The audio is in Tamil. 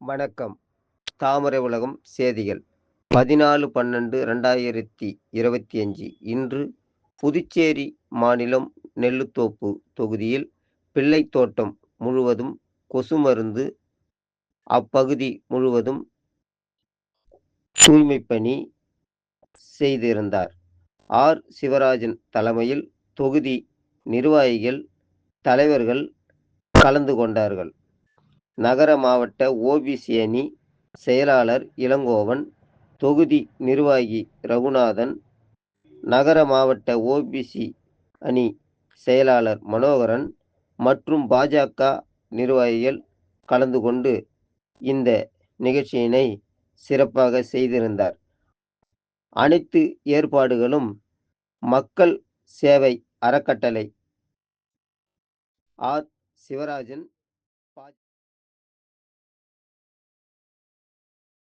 வணக்கம். தாமரை உலகம் செய்திகள். பதினாலு பன்னெண்டு ரெண்டாயிரத்தி இருபத்தி அஞ்சு இன்று புதுச்சேரி மாநிலம் நெல்லுத்தோப்பு தொகுதியில் பிள்ளைத்தோட்டம் முழுவதும் கொசு மருந்து அப்பகுதி முழுவதும் தூய்மை பணி செய்திருந்தார். ஆர். சிவராஜன் தலைமையில் தொகுதி நிர்வாகிகள் தலைவர்கள் கலந்து கொண்டார்கள். நகர மாவட்ட ஓபிசி அணி செயலாளர் இளங்கோவன் தொகுதி நிர்வாகி ரகுநாதன் நகர மாவட்ட ஓபிசி அணி செயலாளர் மனோகரன் மற்றும் பாஜக நிர்வாகிகள் கலந்து கொண்டு இந்த நிகழ்ச்சியினை சிறப்பாக செய்திருந்தார். அனைத்து ஏற்பாடுகளும் மக்கள் சேவை அறக்கட்டளை. ஆர். சிவராஜன்